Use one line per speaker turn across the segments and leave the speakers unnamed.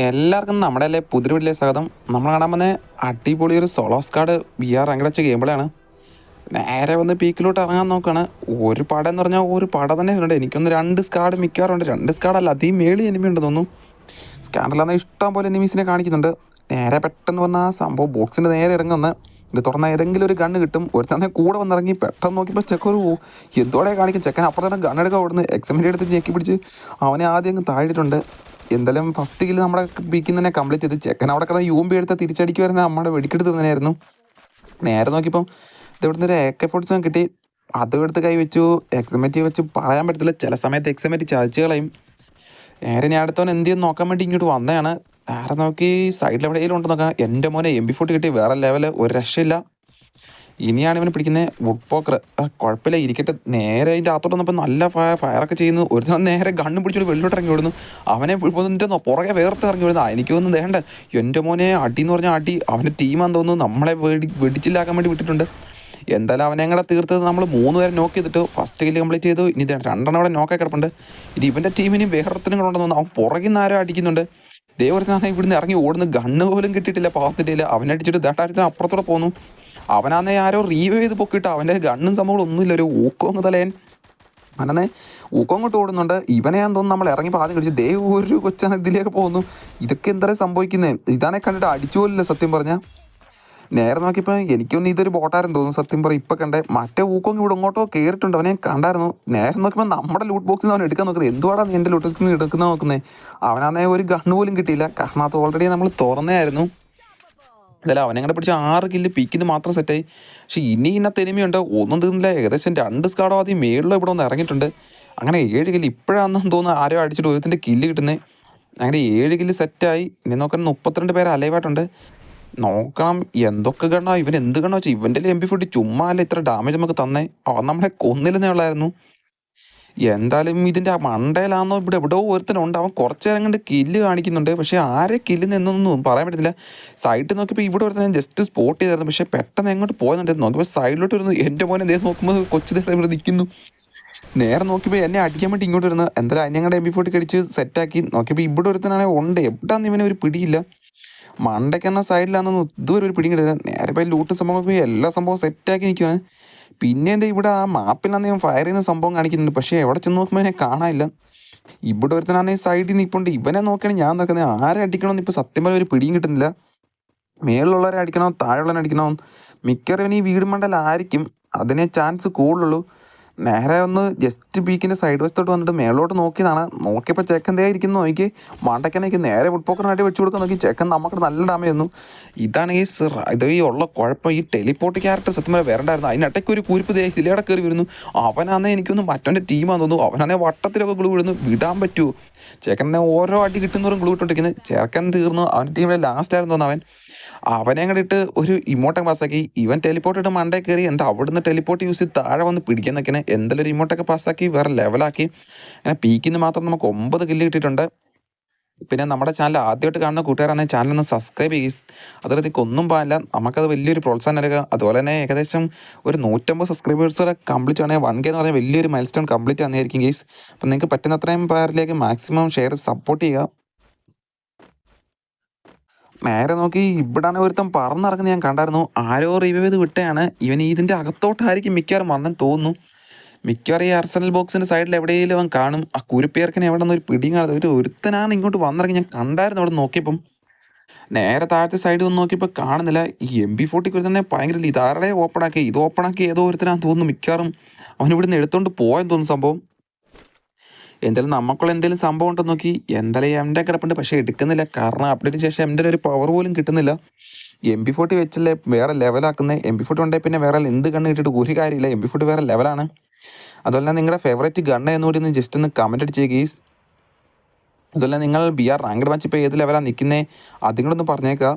എല്ലാവർക്കും നമ്മുടെ അല്ലേ പുതിയ വീട്ടിലെ സ്വാഗതം. നമ്മൾ കാണാൻ വന്ന അടിപൊളി ഒരു സോളോസ് കാർഡ് വി ആർ റാങ്ക് വെച്ച നേരെ വന്ന് പീക്കിലോട്ട് ഇറങ്ങാൻ നോക്കുകയാണ് ഒരു പടം എന്ന് പറഞ്ഞാൽ ഒരു പടം തന്നെ ഉണ്ട്. എനിക്കൊന്ന് രണ്ട് സ്കാഡ് മിക്കാറുണ്ട് രണ്ട് സ്കാഡല്ല അതീ മേളി എനിമി ഉണ്ട് തോന്നുന്നു. സ്കാഡിലാന്ന് ഇഷ്ടം പോലെ എനിമീസിനെ കാണിക്കുന്നുണ്ട്. നേരെ പെട്ടെന്ന് വന്ന ആ സംഭവം ബോക്സിന്റെ നേരെ ഇറങ്ങുന്ന ഇത് തുറന്ന ഏതെങ്കിലും ഒരു ഗണ്ണ് കിട്ടും. ഒരു തന്നെ കൂടെ വന്നിറങ്ങി പെട്ടെന്ന് നോക്കിയപ്പോൾ ചെക്കൻ ഒരു എന്തോടെ കാണിക്കും. ചെക്കൻ അപ്പുറത്തെ ഗണ്ണെടുക്കാൻ ഓടുന്നു. എക്സമിന്റെ അടുത്ത് ചെക്കി പിടിച്ച് അവനെ ആദ്യം അങ്ങ് താഴിട്ടുണ്ട് എന്തായാലും ഫസ്റ്റ് കില്ല് നമ്മുടെ പീക്കിൽ തന്നെ കംപ്ലീറ്റ് ചെയ്ത്. ചെക്കൻ അവിടെ കിടന്ന് യൂമ്പി എടുത്ത് വരുന്ന നമ്മുടെ വെടിക്കെടുത്ത് തന്നെയായിരുന്നു നേരെ നോക്കിയപ്പം ഇവിടുന്ന് ഒരു എ കെ ഫോർട്ടി സെവൻ കിട്ടി. അതും എടുത്ത് കൈ വെച്ചു. എക്സമേറ്റ് വെച്ച് പറയാൻ പറ്റത്തില്ല. ചില സമയത്ത് എക്സമേറ്റ് ചതിച്ച് കളയും. നേരെ ഞാൻ അടുത്തവൻ എന്ത് ചെയ്യുന്നു നോക്കാൻ വേണ്ടി ഇങ്ങോട്ട് വന്നതാണ്. നേരെ നോക്കി? സൈഡിൽ എവിടെയെങ്കിലും ഉണ്ടെന്ന് നോക്കാം എന്റെ മോനെ എം ബി ഫോർട്ടി കിട്ടി. വേറെ ലെവൽ ഒരു രക്ഷയില്ല. ഇനിയാണ് ഇവന് പിടിക്കുന്നത് വുഡ് പോക്കർ കുഴപ്പമില്ല. ഇരിക്കട്ടെ. നേരെ അതിന്റെ അകത്തോട്ട് വന്നപ്പോൾ നല്ല ഫയർ ഫയറൊക്കെ ചെയ്യുന്നു. ഒരു ദിവസം നേരെ ഗണ്ണും പിടിച്ചിട്ട് വെള്ളിലോട്ട് ഇറങ്ങി വിടുന്നു അവനെ വിടുന്നതിന്റെ പുറകെ വേർത്ത് ഇറങ്ങി വിടുന്നു എനിക്കൊന്നും ദേണ്ട എന്റെ മോനെ അടി എന്ന് പറഞ്ഞാൽ അടി. അവന്റെ ടീമാന്ന് തോന്നുന്നു. നമ്മളെ വെടി വെടിച്ചില്ലാക്കാൻ വേണ്ടി വിട്ടിട്ടുണ്ട്. എന്തായാലും അവനെ ഞങ്ങളെ തീർത്തത് നമ്മൾ മൂന്ന് പേരെ നോക്ക് ചെയ്തിട്ട്. ഫസ്റ്റ് കില്ല് കംപ്ലീറ്റ് ചെയ്തു. ഇനി രണ്ടെണ്ണം അവിടെ നോക്കായി കിടപ്പുണ്ട്. ഇനി ഇവന്റെ ടീമിന് വേറൊരുത്തനും കൂടെ ഉണ്ടെന്ന് തോന്നുന്നു. അവൻ പുറകിൽ നിന്ന് ആരോ അടിക്കുന്നുണ്ട്. ദൈവത്തിനാണെങ്കിൽ ഇവിടുന്ന് ഇറങ്ങി ഓടുന്ന ഗണ്ണ് പോലും കിട്ടിയിട്ടില്ല പാവത്തിന്റെ കയ്യിൽ. അവനടിച്ചിട്ട് ദട്ടാരത്തിന് അപ്പുറത്തൂടെ പോന്നു. അവനാന്നെ ആരോ റീവ് ചെയ്ത് പൊക്കിയിട്ട് അവന്റെ ഗണ്ണും സംഭവം ഒന്നുമില്ല ഒരു ഊക്കോങ് തലേൻ. അവനെ ഊക്കം കൊണ്ട് ഓടുന്നുണ്ട്. ഇവനെ ഞാൻ തോന്നുന്നു നമ്മൾ ഇറങ്ങി ആദ്യം കളിച്ച് ദേ ഒരു കൊച്ചാണ് ഇതിലേക്ക് പോകുന്നു. ഇതൊക്കെ എന്താ സംഭവിക്കുന്നത് ഇതാണെ കണ്ടിട്ട് അടിച്ചു പോലില്ല സത്യം പറഞ്ഞ. നേരെ നോക്കിയപ്പോൾ എനിക്കൊന്നും ഇതൊരു ബോട്ടായിരുന്നു തോന്നുന്നു. സത്യം പറയും ഇപ്പം കണ്ടേ മറ്റേ ഊക്കോങ് ഇവിടെ ഇങ്ങോട്ടോ കയറിയിട്ടുണ്ട് അവനെ കണ്ടായിരുന്നു. നേരെ നോക്കിയപ്പോൾ നമ്മുടെ ലൂട്ട് ബോക്സിൽ നിന്ന് അവൻ എടുക്കാൻ നോക്കുന്നത് എന്തുവാടാ എന്റെ ലൂട്ട് ബോക്സിൽ നിന്ന് എടുക്കുന്ന നോക്കുന്നത് അവനാന്നേ ഒരു ഗണ്ണ് പോലും കിട്ടിയില്ല. കാരണം അത് ഓൾറെഡി നമ്മൾ തുറന്നായിരുന്നു അതല്ല അവനെ കൂടെ പിടിച്ച് ആറ് കില്ല് പീക്കിന്ന് മാത്രം സെറ്റായി പക്ഷേ ഇനി ഇന്നത്തെ എനിമിയുണ്ട് ഒന്നും തീർന്നില്ല. ഏകദേശം രണ്ട് സ്കാഡോ ആദ്യം മേളിലോ ഇവിടെ ഒന്ന് ഇറങ്ങിയിട്ടുണ്ട്. അങ്ങനെ ഏഴ് കില്ല് ഇപ്പോഴാണെന്ന് തോന്നുന്നു ആരോ അടിച്ചിട്ട് ഒരുത്തിന്റെ കില്ല് കിട്ടുന്നത് അങ്ങനെ ഏഴ് കില്ല് സെറ്റായി ഇനി നോക്കാൻ മുപ്പത്തിരണ്ട് പേര് അലൈവായിട്ടുണ്ട് നോക്കണം എന്തൊക്കെ ഗണ്ണോ ഇവൻ എന്ത് ഗണ്ണോ വെച്ചാൽ ഇവന്റെ എം പി ഫുഡ് ചുമ്മാ അല്ല ഇത്ര ഡാമേജ് നമുക്ക് തന്നേ? അവൻ നമ്മളെ കൊന്നില്ലെന്നേ ഉള്ളായിരുന്നു. എന്തായാലും ഇതിന്റെ ആ മണ്ടയിലാണോ ഇവിടെ എവിടെയോ ഒരുത്തനുണ്ട്. അവൻ കുറച്ച് നേരം കണ്ട് കില്ല് കാണിക്കുന്നുണ്ട്. പക്ഷേ ആരെ കില്ല് എന്നൊന്നും പറയാൻ പറ്റത്തില്ല. സൈഡിൽ നോക്കിയപ്പോൾ ഇവിടെ ഒരുത്തൻ ജസ്റ്റ് സ്പോട്ട് ചെയ്തായിരുന്നു. പക്ഷേ പെട്ടെന്ന് എങ്ങോട്ട് പോയെന്നുണ്ട് നോക്കിയപ്പോൾ സൈഡിലോട്ട് വരുന്നു. എന്റെ മോനെ എന്തേ നോക്കുമ്പോൾ കൊച്ചു നേരം ഇവിടെ നിൽക്കുന്നു നേരെ നോക്കിയപ്പോൾ എന്നെ അടിക്കാൻ വേണ്ടി ഇങ്ങോട്ട് വരുന്നത് എന്തായാലും അന്യങ്ങളുടെ എം ബി ഫോർട്ടി കടിച്ച് സെറ്റാക്കി നോക്കിയപ്പോൾ ഇവിടെ ഒരുത്തനാണെങ്കിൽ ഉണ്ട്. എവിടാന്ന് ഇവനെ ഒരു പിടിയില്ല. മണ്ടയ്ക്കെന്ന സൈഡിലാണെന്ന് ഇതുവരെ ഒരു പിടിയും കിട്ടില്ല നേരെ പോയി ലൂട്ടും സംഭവം പോയി എല്ലാ സംഭവവും സെറ്റാക്കി നിൽക്കുവാണ് പിന്നെ എന്താ ഇവിടെ ആ മാപ്പിലാണെന്ന് ഞാൻ ഫയർ ചെയ്യുന്ന സംഭവം കാണിക്കുന്നുണ്ട്. പക്ഷേ എവിടെ ചെന്ന് നോക്കുമ്പോൾ എന്നെ കാണാനില്ല. ഇവിടെ ഒരുത്തനാണെങ്കിൽ സൈഡിൽ നിൽപ്പുണ്ട് ഇവനെ നോക്കിയാണ് ഞാൻ നോക്കുന്നത് ആരെ അടിക്കണമെന്ന് ഇപ്പോൾ സത്യം പോലെ ഒരു പിടിയും കിട്ടുന്നില്ല. മേളിലുള്ളവരെ അടിക്കണോ? താഴെയുള്ളവരെ അടിക്കണോ? മിക്കവരും ഈ വീട് മണ്ടലായിരിക്കും. അതിനെ ചാൻസ് കൂടുതലുള്ളൂ. നേരെ ഒന്ന് ജസ്റ്റ് പീക്കിന്റെ സൈഡ് വശത്തോട്ട് വന്നിട്ട് മേളോട്ട് നോക്കിയതാണ്. നോക്കിയപ്പോൾ ചെക്കൻ ദേ ഇരിക്കുന്നു. നോക്കി. മണ്ടക്കനേക്ക് നേരെ ഫുട്പോക്കറിനായിട്ട് വെച്ച് കൊടുക്കാൻ നോക്കി. ചെക്കൻ നമുക്ക് നല്ല ഡാമേജ് ഇതാണ് ഈ ഇത് ഈ ഉള്ള കുഴപ്പം. ഈ ടെലിപ്പോർട്ട് ക്യാരക്ടർ സത്യം വരെ വരണ്ടായിരുന്നു. അതിനിടയ്ക്ക് ഒരു കുരിപ്പ് ദേ ഇതിലേടെ കയറി വരുന്നു. അവനാന്നേ എനിക്കൊന്ന് മറ്റവന്റെ ടീമാന്ന് തോന്നുന്നു. അവനാന്നേ വട്ടത്തിലൊക്കെ ഗ്ലൂ ഇടുന്നു. വിടാൻ പറ്റുമോ ചേക്കനെ ഓരോ അടി കിട്ടുന്നവരും ഗ്ലൂ ഇട്ടോണ്ടിരിക്കുന്നത് ചേക്കൻ തീർന്നു. അവന്റെ ടീമിലെ ലാസ്റ്റ് ആയിരുന്നു തോന്നുന്നു അവൻ. അവനെ അങ്ങോട്ട് ഒരു ഇമോട്ടം പാസ്സാക്കി ഇവൻ ടെലിപ്പോർട്ട് ഇട്ട് മണ്ടേ കയറി എന്നിട്ട് അവിടുന്ന് ടെലിപ്പോർട്ട് യൂസ് ചെയ്ത് താഴെ വന്ന് പിടിക്കാൻ നിൽക്കണേ എന്തെങ്കിലും ഒരു ഇമോട്ടൊക്കെ പാസ്സാക്കി വേറെ ലെവലാക്കി അങ്ങനെ പീക്കിന്ന് മാത്രം നമുക്ക് ഒമ്പത് കില്ല് കിട്ടിയിട്ടുണ്ട്. പിന്നെ നമ്മുടെ ചാനൽ ആദ്യമായിട്ട് കാണുന്ന കൂട്ടുകാരാണെങ്കിൽ ചാനൽ ഒന്ന് സബ്സ്ക്രൈബ് ചെയ്യും. അതിലേക്ക് ഒന്നും പാടില്ല. നമുക്കത് വലിയൊരു പ്രോത്സാഹനം നൽകുക. അതുപോലെ തന്നെ ഏകദേശം ഒരു നൂറ്റമ്പത് സബ്സ്ക്രൈബേഴ്സ് വരെ കംപ്ലീറ്റ് ആണെങ്കിൽ വൺ കെ എന്ന് പറഞ്ഞാൽ വലിയൊരു മൈൽ സ്റ്റോൺ കംപ്ലീറ്റ് ആണെന്നായിരിക്കും ഗെയ്സ് അപ്പം നിങ്ങൾക്ക് പറ്റുന്ന അത്രയും പേരിലേക്ക് മാക്സിമം ഷെയർ സപ്പോർട്ട് ചെയ്യുക. നേരെ നോക്കി ഇവിടാണ് ഒരുത്തം പറന്നിറങ്ങുന്നത് ഞാൻ കണ്ടായിരുന്നു. ആരോ റിവ്യൂ ചെയ്ത് വിട്ടയാണ്. ഇവൻ ഇതിന്റെ അകത്തോട്ടായിരിക്കും മിക്കവാറും വന്നെന്ന് തോന്നുന്നു. മിക്കവാറും ഈ അർസനൽ ബോക്സിന്റെ സൈഡിൽ എവിടെയെങ്കിലും അവൻ കാണും. ആ കുരുപ്പേർക്കിനെ എവിടെ നിന്ന് ഒരു പിടിയും കാണാതെ ഒരു ഒരുത്തനാണ് ഇങ്ങോട്ട് വന്നിറങ്ങി. ഞാൻ കണ്ടായിരുന്നു അവിടെ നോക്കിയപ്പം. നേരെ താഴത്തെ സൈഡ് ഒന്ന് നോക്കിയപ്പോൾ കാണുന്നില്ല. ഈ എം ബി ഫോർട്ടിക്ക് തന്നെ ഭയങ്കര ഇതാരുടെ ഓപ്പൺ ആക്കി? ഇത് ഓപ്പൺ ആക്കി ഏതോ ഒരുത്തനാന്ന് തോന്നുന്നു മിക്കവാറും. അവൻ ഇവിടുന്ന് എടുത്തോണ്ട് പോയെന്ന് തോന്നുന്നു സംഭവം. എന്തായാലും നമുക്കുള്ള എന്തെങ്കിലും സംഭവം ഉണ്ടോ നോക്കി. എന്തായാലും എന്റെ കിടപ്പുണ്ട്. പക്ഷേ എടുക്കുന്നില്ല. കാരണം അപ്ഡേറ്റിന് ശേഷം എന്റെ ഒരു പവർ പോലും കിട്ടുന്നില്ല. എം ബി ഫോർട്ടി വെച്ചല്ലേ വേറെ ലെവലാക്കുന്നത് എം ബി ഫോർട്ടി ഉണ്ടെങ്കിൽ പിന്നെ വേറെ എന്ത് കണ്ണ് കിട്ടിയിട്ട് ഒരു കാര്യമില്ല. എം ബി ഫോർട്ടി വേറെ ലെവലാണ് അതുപോലെ തന്നെ നിങ്ങളുടെ ഫേവറേറ്റ് എന്ന് എന്നുകൂടി ഒന്ന് ജസ്റ്റ് ഒന്ന് കമന്റ് അടിച്ച് ഗീസ് അതുപോലെ നിങ്ങൾ ബി ആർ റാങ്കഡ് മാച്ച് ഇപ്പോൾ ഏത് ലെവലാണ് നിൽക്കുന്നത് അതും കൂടെ ഒന്ന് പറഞ്ഞേക്കുക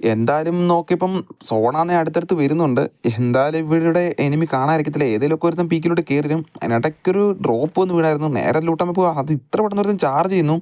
എന്തായാലും നോക്കിയപ്പം സോണാന്നെ അടുത്തടുത്ത് വരുന്നുണ്ട്. എന്തായാലും ഇവരുടെ എനിമി കാണാതിരിക്കത്തില്ല. ഏതെങ്കിലുമൊക്കെ ഒരുത്തൻ പീക്കിലോട്ട് കയറി വരും അതിനിടയ്ക്കൊരു ഡ്രോപ്പ് ഒന്ന് വീണായിരുന്നു. നേരെ ലൂട്ടാൻ പോയി അത് ഇത്ര പെട്ടെന്ന് ഒരുത്തൻ ചാർജ് ചെയ്യുന്നു.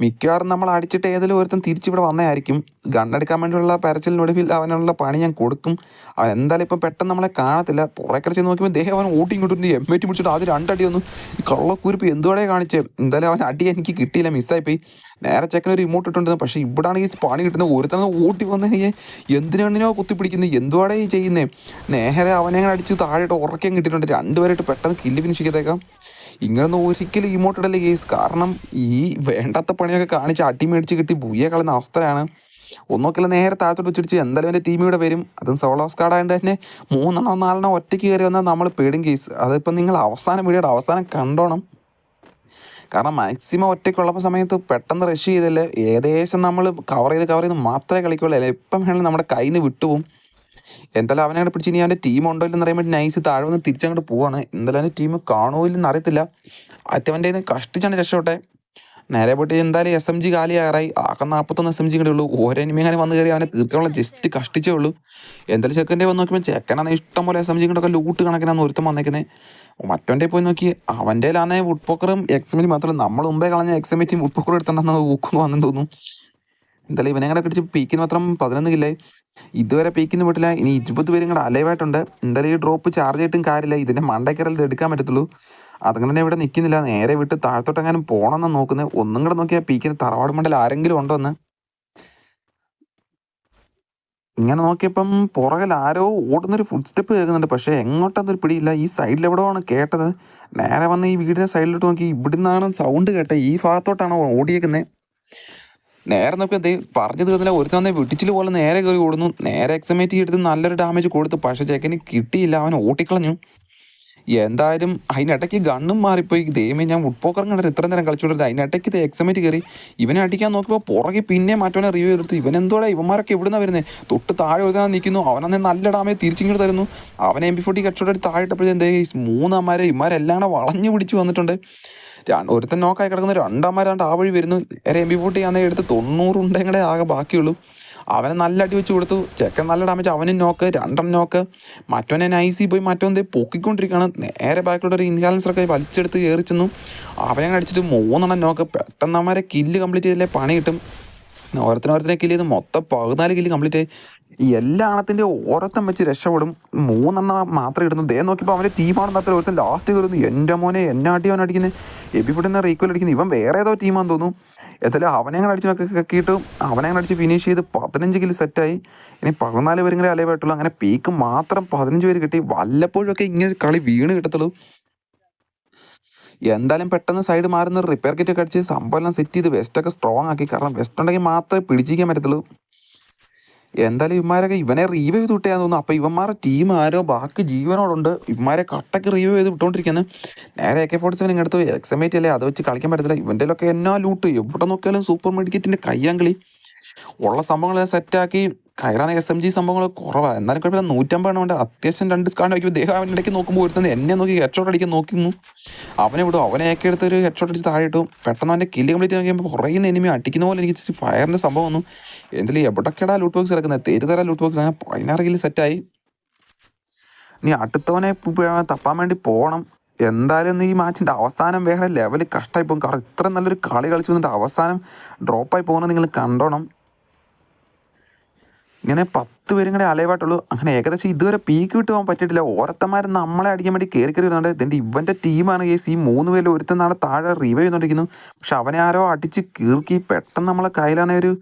മിക്കവാറും നമ്മൾ അടിച്ചിട്ട് ഏതെങ്കിലും ഒരുത്തൻ തിരിച്ചിവിടെ വന്നതായിരിക്കും. ഗണ്ണെടുക്കാൻ വേണ്ടിയുള്ള പരച്ചിലിനൊടുവിൽ അവനുള്ള പണി ഞാൻ കൊടുക്കും. അവൻ എന്തായാലും ഇപ്പം പെട്ടെന്ന് നമ്മളെ കാണത്തില്ല. പുറകെ കിടച്ച് നോക്കിയപ്പോൾ ദേഹം അവൻ ഓട്ടി കിട്ടുന്നു എം എറ്റി പിടിച്ചിട്ട് അത് രണ്ടടി ഒന്നും ഈ കള്ളക്കൂരിപ്പ് എന്തുവടെ കാണിച്ചേ? എന്തായാലും അവൻ അടി എനിക്ക് കിട്ടിയില്ല മിസ്സായിപ്പോയി നേരെ ചെക്കൻ ഒരു ഇമോട്ട് ഇട്ടുണ്ടെന്ന് പക്ഷേ ഇവിടാണെങ്കിൽ പണി കിട്ടുന്നത്. ഒരുത്തന്നെ ഓട്ടി വന്ന് കഴിഞ്ഞാൽ എന്തിനാണിനോ കുത്തിപ്പിടിക്കുന്നത്? എന്തുവാടേ ഈ ചെയ്യുന്നത് നേരെ അവനെ അടിച്ച് താഴെയിട്ട് ഉറക്കം കിട്ടിയിട്ടുണ്ട്. രണ്ടുപേരായിട്ട് പെട്ടെന്ന് കില്ല് ഫിനിഷ് ചെയ്തേക്കാം. ഇങ്ങനൊന്നും ഒരിക്കലും ഇമോട്ട് ഇടല്ലേ കേസ് കാരണം ഈ വേണ്ടാത്ത പണിയൊക്കെ കാണിച്ച് അട്ടിമേടിച്ച് കിട്ടി ബുയ്യെ കളയുന്ന അവസ്ഥയാണ് ഒന്നൊക്കെല്ലാം നേരെ താഴത്തോട്ട് വെച്ചിടിച്ച്. എന്തായാലും എന്റെ ടീം ഇവിടെ വരും. അതും സോളോസ് കാർഡായതുകൊണ്ട് തന്നെ മൂന്നെണ്ണോ നാലെണ്ണോ ഒറ്റയ്ക്ക് കയറി വന്നാൽ നമ്മൾ പേടും കേസ് അതിപ്പം നിങ്ങൾ അവസാനം വീഡിയോയുടെ അവസാനം കണ്ടോണം. കാരണം മാക്സിമം ഒറ്റയ്ക്കുള്ളപ്പോൾ സമയത്ത് പെട്ടെന്ന് റഷ് ചെയ്തല്ലേ ഏകദേശം നമ്മൾ കവർ ചെയ്ത് കവർ ചെയ്ത് മാത്രമേ കളിക്കുള്ളൂ. അല്ലേ? എപ്പം വേണമെങ്കിലും നമ്മുടെ കയ്യിൽ നിന്ന് വിട്ടുപോകും എന്തായാലും അവനെ അങ്ങനെ പിടിച്ച് ഇനി അവന്റെ ടീം ഉണ്ടോ ഇല്ലെന്ന് അറിയാൻ വേണ്ടി നൈസ് താഴെ വന്ന് തിരിച്ചങ്ങോട്ട് പോവാണ്. എന്തായാലും അവന്റെ ടീം കാണുമോ ഇല്ലെന്ന് അറിയത്തില്ല. കയ്യിൽ നിന്ന് കഷ്ടിച്ചാണ് രക്ഷപ്പെട്ടെ. നേരെ പോയിട്ട് എന്തായാലും എസ് എം ജി കാലിയാറായി ആകെ നാൽപ്പത്തൊന്ന് എസ് എം ജി കൂടെ ഉള്ളൂ. ഓരോ എനിമി അങ്ങനെ വന്ന് കയറി അവനെ തീർക്കാനുള്ള ജസ്റ്റ് കഷ്ടിച്ചേ ഉള്ളൂ. എന്തായാലും ചെക്കന്റെ വന്ന് നോക്കുമ്പോൾ ചെക്കനാണ് ഇഷ്ടം പോലെ എസ് എം ജി കൊണ്ടൊക്കെ ലൂട്ട് കണക്കിനാണ് ഒരുത്തം വന്നേക്കുന്നത് മറ്റവന്റെ പോയി നോക്കി അവന്റെ ആണെങ്കിൽ വുഡ് പോക്കറും എക്സമിറ്റി മാത്രമല്ല നമ്മൾ മുമ്പേ കളഞ്ഞ എക്സമിറ്റി വുഡ് പോക്കറും എടുത്തിട്ടുണ്ടെന്ന് ഊക്കുന്നു വന്നെന്ന് തോന്നുന്നു. എന്തായാലും ഇവനെ കൂടെ കടിച്ച് പീക്കിന് മാത്രം പതിനൊന്ന് കില്ലേ ഇതുവരെ പീക്കിന്ന് വിട്ടില്ല. ഇനി ഇരുപത് പേരും കൂടെ അലൈവായിട്ടുണ്ട് എന്തായാലും ഈ ഡ്രോപ്പ് ചാർജ് ചെയ്തിട്ടും കാര്യമില്ല. ഇതിന്റെ മണ്ടയ്ക്കറൽ ഇത് എടുക്കാൻ പറ്റത്തുള്ളൂ. അതങ്ങനെ തന്നെ ഇവിടെ നിൽക്കുന്നില്ല നേരെ വിട്ട് താഴത്തോട്ടെങ്ങാനും പോകണമെന്ന് നോക്കുന്നത് ഒന്നും കൂടെ നോക്കിയാൽ പീക്കിന് തറവാട് മണ്ടൽ ആരെങ്കിലും ഉണ്ടോ എന്ന്. ഇങ്ങനെ നോക്കിയപ്പം പുറകിൽ ആരോ ഓടുന്നൊരു ഫുഡ് സ്റ്റെപ്പ് കേൾക്കുന്നുണ്ട്. പക്ഷേ എങ്ങോട്ടൊന്നും പിടിയില്ല. ഈ സൈഡിൽ എവിടെയാണ് കേട്ടത്? നേരെ വന്ന് ഈ വീടിന്റെ സൈഡിലോട്ട് നോക്കി. ഇവിടുന്നാണ് സൗണ്ട് കേട്ടത്. ഈ ഭാഗത്തോട്ടാണ് ഓടിയേക്കുന്നത് നേരെ നോക്കിയാൽ ദേ പറഞ്ഞു തീർന്നില്ല ഒരു തന്നെ വെട്ടിച്ചിൽ പോലെ നേരെ കയറി ഓടുന്നു. നേരെ എക്സമേറ്റ് എടുത്ത് നല്ലൊരു ഡാമേജ് കൊടുത്തു. പക്ഷെ ചെക്കന് കിട്ടിയില്ല. അവൻ ഓട്ടിക്കളഞ്ഞു. എന്തായാലും അതിനിടയ്ക്ക് ഗണ്ണും മാറിപ്പോയി. ദൈവമേ ഞാൻ വുഡ് പോക്കർ കണ്ടിട്ട് ഇത്ര നേരം കളിച്ചുകൊണ്ടിരുന്നത്. അതിനിടയ്ക്ക് ഇത് എക്സമേറ്റ് കയറി. ഇവനെ അടിക്കാൻ നോക്കുമ്പോൾ പുറകെ പിന്നെ മാറ്റവനെ റിവ്യൂ എടുത്തു. ഇവൻ എന്തോടെ ഇവന്മാരൊക്കെ എവിടുന്ന വരുന്നത് തൊട്ട് താഴെ ഒരുതാണ് നിൽക്കുന്നു അവനന്നെ നല്ല ഡാമേ തിരിച്ചിങ്ങോട്ട് തരുന്നു. അവനെ എം ബി ഫോർട്ടി കച്ചവടം താഴെ ഇട്ടപ്പോഴേ എന്തേ മൂന്നമാരെ ഇമാരെല്ലാം കൂടെ വളഞ്ഞു പിടിച്ച് വന്നിട്ടുണ്ട്. ഒരുത്തൻ നോക്കായി കിടക്കുന്ന രണ്ടമ്മമാരാണ്ട് ആ വഴി വരുന്നു. നേരെ എം ബി ഫോർട്ടി ആണെ എടുത്ത് തൊണ്ണൂറുണ്ടെങ്കിലേ ആകെ ബാക്കിയുള്ളൂ. അവനെ നല്ല അടി വെച്ച് കൊടുത്തു. ചെക്കൻ നല്ല ഡാമേജ് അവനും നോക്ക് രണ്ടെണ്ണം നോക്ക് മറ്റവനെ നൈസി പോയി മറ്റവൻ പൊക്കിക്കൊണ്ടിരിക്കുകയാണ്. നേരെ ബാക്കിലോട്ട് ഒരു ഇൻഹാലൻസറൊക്കെ വലിച്ചെടുത്ത് കയറി ചെന്നു. അവനെ അടിച്ചിട്ട് മൂന്നെണ്ണം നോക്ക് പെട്ടെന്ന് അവന്മാരെ കില്ല് കംപ്ലീറ്റ് ചെയ്തില്ലേ പണി കിട്ടും. ഓരോരുത്തരും ഓരോരുത്തരെ കില്ല് ചെയ്ത് മൊത്തം പതിനാല് കില്ല് കംപ്ലീറ്റ് ആയി. ഈ എല്ലാ ഓരോരുത്തൻ വെച്ച് രക്ഷപ്പെടും. മൂന്നെണ്ണം മാത്രം ഇടുന്നു. ദേ നോക്കിയപ്പോൾ അവന്റെ ടീമാണെന്ന് അത്ര ഒരുത്തൻ ലാസ്റ്റ് കയറുന്നു. എന്റെ മോനെ എന്നെ അടി അവൻ അടിക്കുന്നത് എബിഫുഡിനെ റീക്വൽ അടിക്കുന്നു. ഇവൻ വേറെ ഏതോ ടീമാന്ന് തോന്നുന്നു. എന്തായാലും അവനെ അങ്ങനെ അടിച്ച് കക്കിയിട്ട് അവനെ അങ്ങനെ അടിച്ച് ഫിനിഷ് ചെയ്ത് പതിനഞ്ച് കിലോ സെറ്റായി ഇനി പതിനാല് പേരും കൂടെ അങ്ങനെ പീക്ക് മാത്രം പതിനഞ്ച് പേര് കിട്ടി. വല്ലപ്പോഴൊക്കെ ഇങ്ങനെ കളി വീണ് കിട്ടത്തുള്ളൂ. എന്തായാലും പെട്ടെന്ന് സൈഡ് മാറുന്ന റിപ്പയർ കിറ്റ് ഒക്കെ അടിച്ച് സംഭവം എല്ലാം സെറ്റ് ചെയ്ത് വെസ്റ്റൊക്കെ സ്ട്രോങ് ആക്കി. കാരണം വെസ്റ്റ് ഉണ്ടെങ്കിൽ മാത്രമേ പിടിച്ചിരിക്കാൻ പറ്റത്തുള്ളൂ. എന്തായാലും ഇവന്മാരൊക്കെ ഇവനെ റീവ് ചെയ്ത് വിട്ടാന്ന് തോന്നുന്നു. അപ്പൊ ഇവന്മാരുടെ ടീം ആരോ ബാക്കി ജീവനോടുണ്ട്. ഇവന്മാരെ കട്ടക്ക് റീവ് ചെയ്ത് വിട്ടോണ്ടിരിക്കുന്നത് നേരെ എ കെ ഫോർട്ടി സെവൻ ഇങ്ങടുത്ത് എക്സമേറ്റ് അല്ലേ അത് വെച്ച് കളിക്കാൻ പറ്റത്തില്ല. ഇവന്റെ ഒക്കെ എന്നാ ലൂട്ട് എവിടെ നോക്കിയാലും സൂപ്പർ മെഡിക്കറ്റിന്റെ കയ്യാങ്കളി ഉള്ള സംഭവങ്ങൾ സെറ്റാക്കി കയറാൻ എസ് എം ജി സംഭവങ്ങൾ കുറവാണ് എന്നാലും കുഴപ്പമില്ല. നൂറ്റമ്പത് എണ്ണം ഉണ്ട്. അത്യാവശ്യം രണ്ട് സ്കാണ്ട് വയ്ക്കുമ്പോൾ ദേഹം അവന്റെ ഇടയ്ക്ക് നോക്കുമ്പോൾ ഒരുത്തന്നെ എന്നെ നോക്കി ഹെഡ്ഷോട്ട് അടിക്കാൻ നോക്കുന്നു. അവനെ വിടും. അവനെ ഒക്കെ എടുത്ത് ഒരു ഹെഡ്ഷോട്ട് അടിച്ച് താഴെ ഇട്ടു. പെട്ടെന്ന് അവന്റെ കില്ല് കംപ്ലീറ്റ് നോക്കിയപ്പോൾ പുറകിൽ എനിമി അടിക്കുന്ന പോലെ എനിക്ക് ഇച്ചിരി ഫയറിന്റെ സംഭവം വന്നു. എന്തിൽ എവിടൊക്കെടാ ലൂട്ട് ബോക്സ് കിടക്കുന്നത് തെരുതര ലൂട്ട് ബോക്സ് അങ്ങനെ പതിനാറ് സെറ്റായി നീ അടുത്തവനെ തപ്പാൻ വേണ്ടി പോകണം എന്തായാലും ഈ മാച്ചിന്റെ അവസാനം വേറെ ലെവൽ കഷ്ടമായി പോകും. കാരണം ഇത്ര നല്ലൊരു കളി കളിച്ചു വന്നിട്ട് അവസാനം ഡ്രോപ്പായി പോകുന്നത് നിങ്ങൾ കണ്ടോണം. ഇങ്ങനെ പത്ത് പേരും കൂടെ അലവായിട്ടുള്ളൂ അങ്ങനെ ഏകദേശം ഇതുവരെ പീക്ക് വിട്ട് പോകാൻ പറ്റിയിട്ടില്ല. ഓരത്തന്മാർ നമ്മളെ അടിക്കാൻ വേണ്ടി കയറി കയറി വരുന്നുണ്ട്. ഇതിന്റെ ഇവന്റെ ടീമാണ് കേസ് ഈ മൂന്ന് പേരിൽ ഒരുത്തൻ നാളെ താഴെ റിവൈവ് ചെയ്തുകൊണ്ടിരിക്കുന്നു. പക്ഷെ അവനെ ആരോ അടിച്ച് കീർക്കി പെട്ടെന്ന് നമ്മളെ കയ്യിലാണ് ഒരു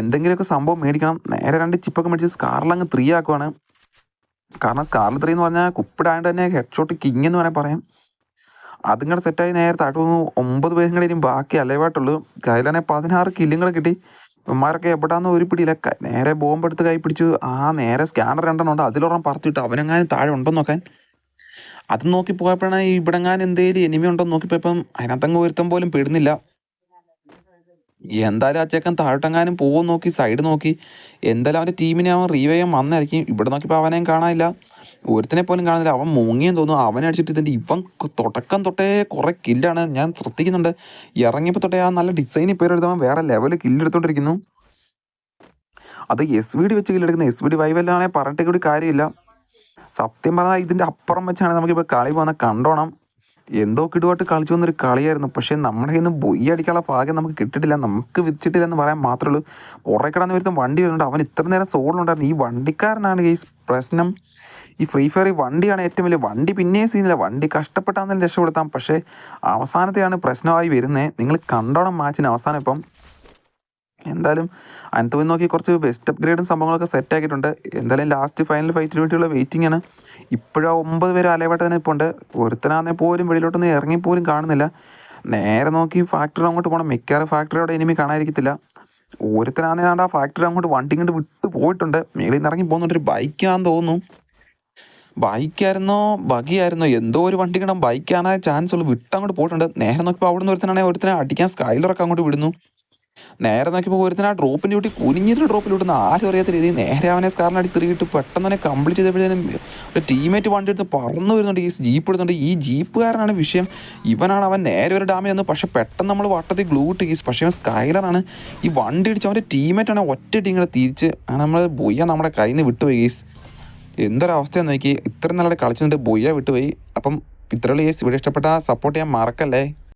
എന്തെങ്കിലുമൊക്കെ സംഭവം മേടിക്കണം. നേരെ രണ്ട് ചിപ്പൊക്കെ മേടിച്ച് സ്കാറിലങ്ങ് ത്രീ ആക്കുവാണ്. കാരണം സ്കാറിൽ ത്രീ എന്ന് പറഞ്ഞാൽ കുപ്പിടാണ്ട് തന്നെ ഹെഡ്ഷോട്ട് കിങ് എന്ന് വേണമെങ്കിൽ പറയാം. അതും കൂടെ സെറ്റായി നേരെ താഴ്ത്തു ഒമ്പത് പേരും കൂടെ ഇനി ബാക്കി അലവായിട്ടുള്ളൂ കയ്യിലാണെങ്കിൽ പതിനാറ് കില്ലും കൂടെ കിട്ടി. ഇവന്മാരൊക്കെ എവിടാന്ന് ഒരു പിടിയില്ല. നേരെ ബോംബ് എടുത്ത് കൈ പിടിച്ചു ആ നേരെ സ്കാനർ രണ്ടെണ്ണം ഉണ്ട്. അതിലൊരെണ്ണം പറത്തിട്ട് അവനെങ്ങാനും താഴെ ഉണ്ടോ നോക്കാൻ. അത് നോക്കി പോയപ്പോഴാണ് ഇവിടെങ്ങാനും എന്തേലും എനിമി ഉണ്ടോ നോക്കിപ്പോയപ്പം അതിനകത്തങ്ങ് ഒരുത്തം പോലും പെടുന്നില്ല. എന്തായാലും ആ ചേക്കൻ താഴോട്ടെങ്ങാനും പോകും നോക്കി സൈഡ് നോക്കി. എന്തായാലും അവന്റെ ടീമിനെ അവൻ റീവ് ചെയ്യാൻ വന്നായിരിക്കും ഇവിടെ നോക്കിയപ്പോൾ അവനെയും കാണാനില്ല. ഒരുത്തനെ പോലും കാണുന്നില്ല. അവൻ മുങ്ങിയെന്ന് തോന്നുന്നു. അവനെ അടിച്ചിട്ട് ഇതിന്റെ ഇവൻ തുടക്കം തൊട്ടേ കുറേ കില്ലാണ് ഞാൻ ശ്രദ്ധിക്കുന്നുണ്ട്. ഇറങ്ങിയപ്പോൾ തൊട്ടേ ആ നല്ല ഡിസൈനിൽ പേരെടുത്തവൻ വേറെ ലെവലിൽ കില്ലെടുത്തോണ്ടിരിക്കുന്നു അത് എസ് വി ഡി വെച്ച് കില്ലെടുക്കുന്ന എസ് വി ഡി വൈവല്ലാണെ പറഞ്ഞിട്ട് കൂടി കാര്യമില്ല. സത്യം പറഞ്ഞാൽ ഇതിന്റെ അപ്പുറം വെച്ചാണ് നമുക്കിപ്പോൾ കളി പോകുന്ന കണ്ടോണം. എന്തോ കിടുവായിട്ട് കളിച്ചു വന്നൊരു കളിയായിരുന്നു. പക്ഷേ നമ്മുടെ കയ്യിൽ നിന്ന് ബൊയ്യ അടിക്കാനുള്ള ഭാഗ്യം നമുക്ക് കിട്ടിയിട്ടില്ല. നമുക്ക് വെച്ചിട്ടില്ല എന്ന് പറയാൻ മാത്രമേ ഉള്ളൂ. ഉറക്കിടാന്ന് കിടന്ന് വരുത്തും വണ്ടി വരുന്നുണ്ട്. അവൻ ഇത്ര നേരം സോളുണ്ടായിരുന്നു ഈ വണ്ടിക്കാരനാണ് ഈ പ്രശ്നം. ഈ ഫ്രീ ഫയർ വണ്ടിയാണ് ഏറ്റവും വലിയ വണ്ടി പിന്നെയും സീനില്ല. വണ്ടി കഷ്ടപ്പെട്ടാന്ന് രക്ഷപ്പെടുത്താം. പക്ഷേ അവസാനത്തെയാണ് പ്രശ്നമായി വരുന്നത് നിങ്ങൾ കണ്ടോണം മാച്ചിന് അവസാനം ഇപ്പം. എന്തായാലും അതിനകത്ത് പോയി നോക്കി കുറച്ച് ബെസ്റ്റ് അപ്ഗ്രേഡും സംഭവങ്ങളൊക്കെ സെറ്റ് ആക്കിയിട്ടുണ്ട്. എന്തായാലും ലാസ്റ്റ് ഫൈനൽ ഫൈറ്റിന് വേണ്ടിയുള്ള വെയിറ്റിംഗ് ആണ്. ഇപ്പോഴും ഒമ്പത് പേര് അലവായിട്ട് തന്നെ ഇപ്പോൾ ഉണ്ട്. ഒരുത്തനാന്നെ പോലും വെളിയിലോട്ടൊന്നും ഇറങ്ങി പോലും കാണുന്നില്ല. നേരെ നോക്കി ഫാക്ടറി അങ്ങോട്ട് പോകണം മിക്കവാറും ഫാക്ടറിയോടെ എനിമി കാണാതിരിക്കത്തില്ല. ഒരുത്തനാന്നേതാണ്ട് ആ ഫാക്ടറി അങ്ങോട്ട് വണ്ടി ഇങ്ങോട്ട് വിട്ട് പോയിട്ടുണ്ട്. മേളിൽ നിന്ന് ഇറങ്ങി പോകുന്നുണ്ട് ഒരു ബൈക്കാന്ന് തോന്നുന്നു. ബൈക്കായിരുന്നോ ബഗിയായിരുന്നോ? എന്തോ ഒരു വണ്ടി കിടാൻ ബൈക്കാണ് ചാൻസ് ഉള്ളു. വിട്ടങ്ങോട്ട് പോയിട്ടുണ്ട്. നേരെ നോക്കിയപ്പോൾ അവിടെ നിന്ന് ഒരുത്തനാണെങ്കിൽ ഒരുത്തനെ അടിക്കാൻ സ്കൈലറൊക്കെ അങ്ങോട്ട് വിടുന്നു. നേരെ നോക്കിയപ്പോൾ ഒരുത്തൻ ആ ഡ്രോപ്പിന്റെ കൂട്ടി കുനിഞ്ഞിട്ട് ഡ്രോപ്പിൽ വിടുന്ന ആരും അറിയാത്ത രീതി നേരെ അവനെ സ്കാറിന് അടിച്ച് തിരികിട്ട് പെട്ടെന്ന് തന്നെ കംപ്ലീറ്റ് ചെയ്തപ്പോഴത്തേനും ഒരു ടീമേറ്റ് വണ്ടി എടുത്ത് പറന്നു വരുന്നുണ്ട്. ഈ ജീപ്പ് എടുത്തുണ്ട് ഈ ജീപ്പുകാരനാണ് വിഷയം. ഇവനാണ് അവൻ നേരെ ഒരു ഡാമേജ് വന്നു പക്ഷേ പെട്ടെന്ന് നമ്മൾ വട്ടത്തിൽ ഗ്ലൂ ഇട്ട് ഗീസ് പക്ഷേ അവൻ സ്കൈലറാണ് ഈ വണ്ടി ഇടിച്ച് അവന്റെ ടീമേറ്റാണ് ഒറ്റ ടീം കൂടെ തിരിച്ച്. നമ്മൾ ബൊയ്യ നമ്മുടെ കയ്യിൽ നിന്ന് വിട്ടുപോയി ഗീസ് എന്തൊരവസ്ഥയാന്ന് നോക്കി? ഇത്ര നല്ല കളിച്ചിട്ട് ബൊയ്യ വിട്ടുപോയി. അപ്പം ഇത്രയുള്ള ഈ വീഡിയോ ഇഷ്ടപ്പെട്ട സപ്പോർട്ട് ചെയ്യാൻ മറക്കല്ലേ?